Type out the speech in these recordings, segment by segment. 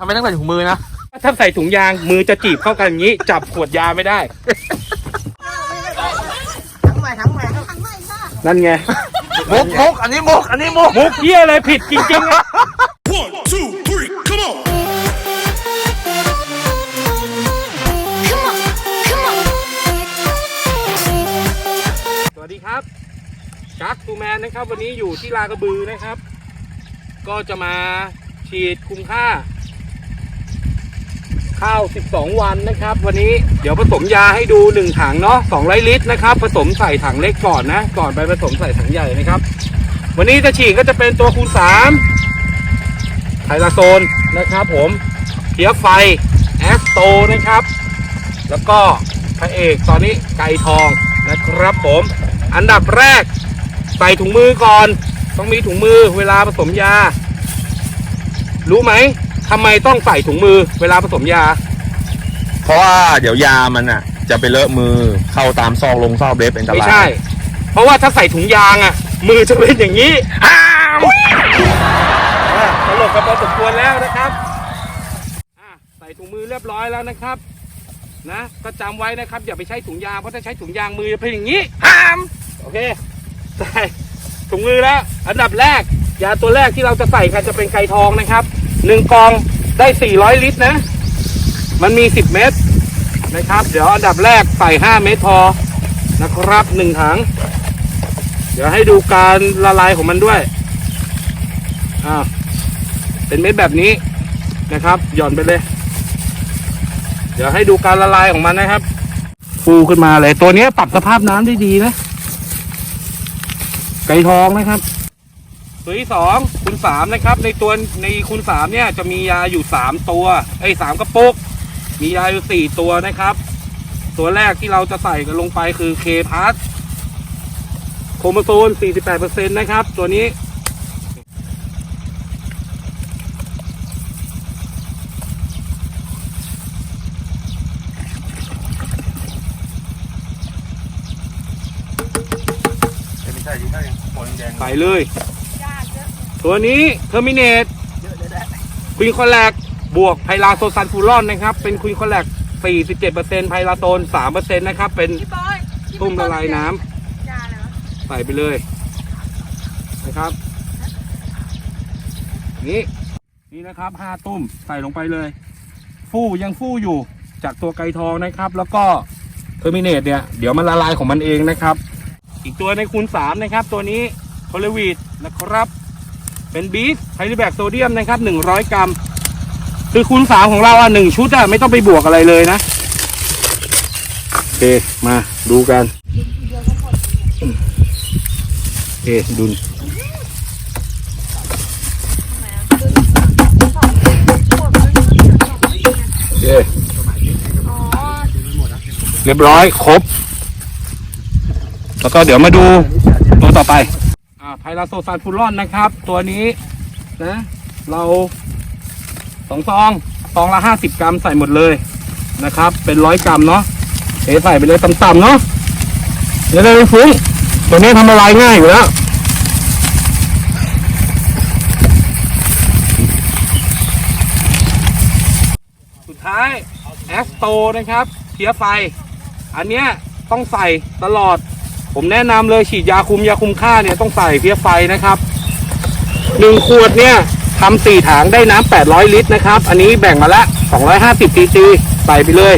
ทำไมต้องใส่ถุงมือนะ ถ้าใส่ถุงยางมือจะจีบเข้ากันอย่างนี้ จับขวดยาไม่ได้ ทั้งใหม่ทั้งใหม่ครับนั่นไง มุกมุกอันนี้มุกอันนี้มุกมุกเยี่ยอะไรผิดจริงๆอะ One, two, three, come on! Come on, come on. สวัสดีครับจักตูแมนนะครับ วันนี้อยู่ที่ลากระบือนะครับ ก็จะมาฉีดคุมค่า ข้าว 12 วันนะครับ วันนี้เดี๋ยวผสมยาให้ดู 1 ถังเนาะ200 ลิตรนะครับ ผสมใส่ถังเล็กก่อนนะ ก่อนไปผสมใส่ถังใหญ่นะครับ วันนี้จะฉีดก็จะเป็นตัวคูณ3ไทลาโซนนะครับ ผมเพียไฟแอสโตนะครับ แล้วก็พระเอกตอนนี้ไก่ทองนะครับผม อันดับแรก ใส่ถุงมือก่อน ต้องมีถุงมือเวลาผสมยา รู้ไหม ทำไมต้องใส่ถุงมือเวลาผสมยา เพราะว่าเดี๋ยวยามันอะ จะไปเลอะมือเข้าตามซอกลงซอกเล็บเป็นอันตไม่รายใช่ เพราะว่าถ้าใส่ถุงยางอะ มือจะเป็นอย่างนี้อ้าวอะตลกกันพอสมควรแล้วนะครับอะใส่ถุงมือเรียบร้อยแล้วนะครับ นะก็จำไว้นะครับ อย่าไปใช้ถุงยางเพราะถ้าใช้ถุงยางมือจะเป็นอย่างนี้ ห้าม โอเคใส่ถุงมือแล้ว อันดับแรก ยาตัวแรกที่เราจะใส่กันจะเป็นไก่ทองนะครับ หนึ่งกองได้ 400 ลิตรนะ มันมี 10 เม็ดนะครับ เดี๋ยวอันดับแรกใส่ 5 เม็ดพอนะครับหนึ่งถัง เดี๋ยวให้ดูการละลายของมันด้วยอ่าเป็นเม็ดแบบนี้นะครับ หย่อนไปเลย เดี๋ยวให้ดูการละลายของมันนะครับ ฟูขึ้นมาเลย ตัวนี้ปรับสภาพน้ำได้ดีนะ ไก่ทองนะครับ ตัวที่สองคูณสามนะครับ ในตัวในคูณสามเนี่ยจะมียาอยู่สามตัวไอ้ยสามกระปุก มียาอยู่สี่ตัวนะครับ ตัวแรกที่เราจะใส่กันลงไปคือเคพาสโครโมโซน48%นะครับ ตัวนี้ไม่ใช่ที่ใช่โคนแดงใส่เลย ตัวนี้เทอร์มิน e ควีนคอลแลกบวกไพลาโซซันฟูรอนนะครับ เป็นควีนคอลแลก47%ไพลาโซน3%นะครับ เป็นตุ้มละลายน้ำใส่ไปเลยนะครับ นี่นี่นะครับห้าตุ้มใส่ลงไปเลย ฟู่ยังฟู่อยู่จากตัวไก่ทองนะครับ แล้วก็เทอร์มินเนตเนี่ยเดี๋ยวมันละลายของมันเองนะครับ อีกตัวในคูณสามนะครับ ตัวนี้โคลวีดนะครับ เป็นบีสไฮดรแบกโซเดียมนะครับหนึ่งร้อยกรัม คือคูณสามของเราอะหนึ่งชุดอะไม่ต้องไปบวกอะไรเลยนะ โอเค มาดูกัน โอเค ดุลโอเคเรียบร้อยครบ แล้วก็เดี๋ยวมาดูตัวต่อไป ไพลาโซซานฟูรอนนะครับ ตัวนี้นะเราสองซองซองละห้าสิบกรัมใส่หมดเลยนะครับ เป็นร้อยกรัมเนาะเทใส่ไปเลยต่ำๆเนาะเดี๋ยวได้ไม่ฟุ้งตัวนี้ทำละลายง่ายอยู่แล้วสุดท้ายแอสโตนะครับเพียไฟ อันเนี้ยต้องใส่ตลอด ผมแนะนำเลยฉีดยาคุมยาคุมค่าเนี่ยต้องใส่เพียไฟนะครับหนึ่งขวดเนี่ยทำสี่ถังได้น้ำ800 ลิตรนะครับ อันนี้แบ่งมาละ250ซีซีใส่ไปเลย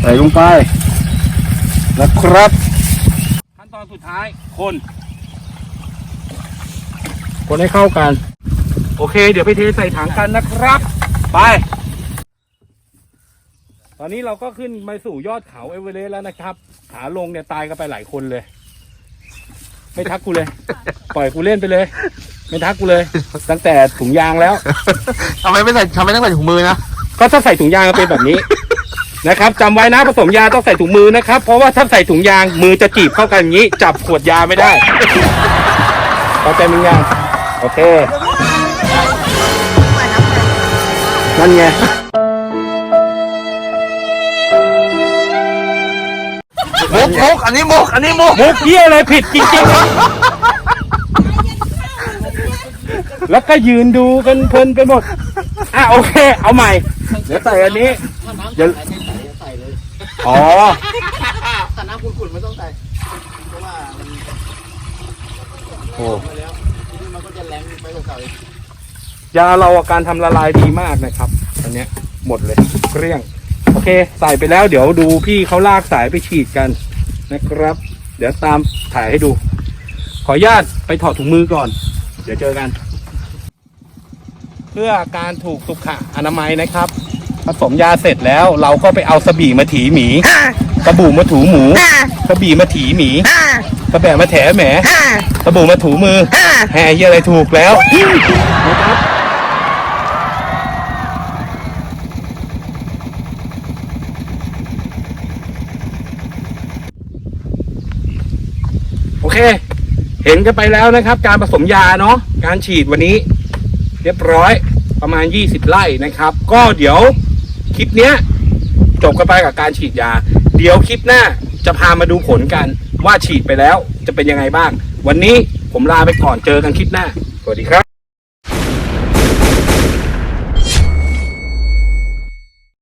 ใส่ลงไปนะครับ ขั้นตอนสุดท้ายคน คนให้เข้ากัน โอเค เดี๋ยวไปเทใส่ถังกันนะครับ ไปต อนนี้เราก็ขึ้นไปสู่ยอดเขาเอเวอเรสต์แล้วนะครับ ขาลงเนี่ยตายกันไปหลายคนเลย ไม่ทักกูเลย ปล่อยกูเล่นไปเลย ไม่ทักกูเลย ตั้งแต่ถุงยางแล้ว ทำไมไม่ใส่ทำไมต้องใส่ถุงมือนะก็ถ้าใส่ถุงยางก็เป็นแบบนี้ นะครับจำไว้นะผสมยาต้องใส่ถุงมือนะครับ เพราะว่าถ้าใส่ถุงยางมือจะจีบเข้ากันอย่างนี้ จับขวดยาไม่ได้เข้าใจมึงยังโอเค นั่นไง มุกมุกอันนี้มุกอันนี้มุกมุกเยี่ยอะไรผิดจริงๆ แล้วก็ยืนดูกันเพลินไปหมด อะโอเค เอาใหม่ เดี๋ยวใส่อันนี้ถ้าน้ำเดี๋ยวใส่ไม่ใส่ใส่เลยอ๋อแต่น้ำขุ่นๆไม่ต้องใส่ เพราะว่ามันโอ้ไปแล้วทีนี้มันก็จะแรงไปกว่าเก่าอีกยาเราอาการทำละลายดีมากนะครับ อันเนี้ยหมดเลยเกลี้ยงโอ เค ใส่ไปแล้วเดี๋ยวดูพี่เขาลากสายไปฉีดกันนะครับ เดี๋ยวตามถ่ายให้ดู ขออนุญาตไปถอดถุงมือก่อน เดี๋ยวเจอกัน เพื่อการถูกสุขอนามัยนะครับ ผสมยาเสร็จแล้วเราก็ไปเอาสบี่มาถีหมีสบู่มาถูหมูสบี่มาถีหมีสแบะมาแถแหมสบู่มาถูมือแหเหี้ยอะไรถูกแล้วนะครับ เค เห็นกันไปแล้วนะครับ การผสมยาเนาะการฉีดวันนี้ เรียบร้อยประมาณ 20 ไร่นะครับ ก็เดี๋ยวคลิปเนี้ยจบกันไปกับการฉีดยา เดี๋ยวคลิปหน้าจะพามาดูผลกันว่าฉีดไปแล้วจะเป็นยังไงบ้าง วันนี้ผมลาไปก่อนเจอกันคลิปหน้า สวัสดีครับ